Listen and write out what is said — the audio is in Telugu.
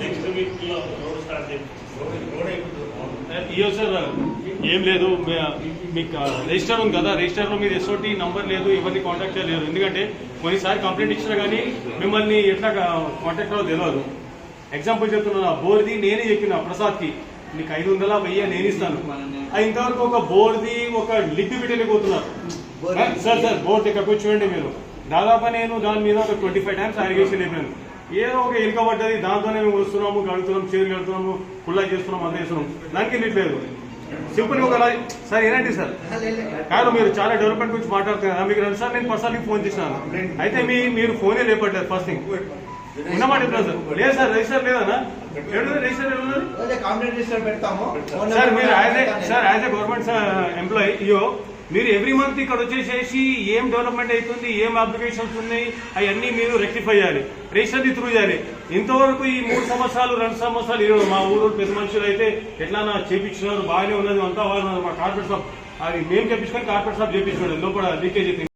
నెక్స్ట్ వీక్లో రోడ్ స్టార్ట్ ఇయో సార్ ఏం లేదు మీకు రిజిస్టర్ ఉంది కదా రిజిస్టర్లో మీరు ఎస్ఓటి నంబర్ లేదు ఎవరిని కాంటాక్ట్ చేయలేరు ఎందుకంటే కొన్నిసారి కంప్లైంట్ ఇచ్చినా కానీ మిమ్మల్ని ఎట్లా కాంటాక్ట్ అవ్వదు తెలియదు ఎగ్జాంపుల్ చెప్తున్నా బోర్ది నేనే చెప్పిన ప్రసాద్కి. నీకు ఐదు వందల వెయ్యి నేను ఇస్తాను. ఆ ఇంతవరకు ఒక బోర్ది ఒక లిక్విడ్ పెట్టలేకపోతున్నారు సార్ సార్ బోర్డు ఇక్కడ కూర్చోండి మీరు. దాదాపు నేను దాని మీద ఒక ట్వంటీ ఫైవ్ టైమ్స్ అలిగేషన్ అయిపోయాను. ఏదో ఒక ఎలుక పడ్డది దాంతోనే మేము వస్తున్నాము కడుగుతున్నాము చేతులు కడుతున్నాము కుళ్ళా చేస్తున్నాము అంతా చేస్తున్నాం. దానికి ఇట్లేదు సింపుల్ ఒక సార్ ఏంటంటే సార్? కాదు మీరు చాలా డెవలప్మెంట్ గురించి మాట్లాడుతున్నారు. మీకు రెండు సార్లు నేను పర్సనల్గా ఫోన్ చేసినాను అయితే మీ మీరు ఫోనే లేపట్లేదు ఫస్ట్ థింగ్ సార్ లేదు సార్ రిజిస్టర్ లేదన్నా? రిజిస్టర్ రిజిస్టర్ పెడతాము. సార్ మీరు యాజ్ ఏ పెడతాను. Sir as a government employee ఇయో మీరు ఎవ్రీ మంత్ ఇక్కడ వచ్చేసేసి ఏం డెవలప్మెంట్ అవుతుంది ఏం అప్లికేషన్స్ ఉన్నాయి అవన్నీ మీరు రెక్టిఫై చేయాలి. రేషన్ త్రూ చేయాలి. ఇంతవరకు ఈ మూడు సంవత్సరాలు రెండు సంవత్సరాలు ఈ మా ఊరు పెద్ద మనుషులు అయితే ఎట్లా చేపించినారు బాగానే ఉన్నది అంతా వాళ్ళు మా కార్పొరేట్ షాప్ అది మేము చేపించుకొని కార్పొరేట్ షాప్ చేపించుకోండి లోపల లీకేజ్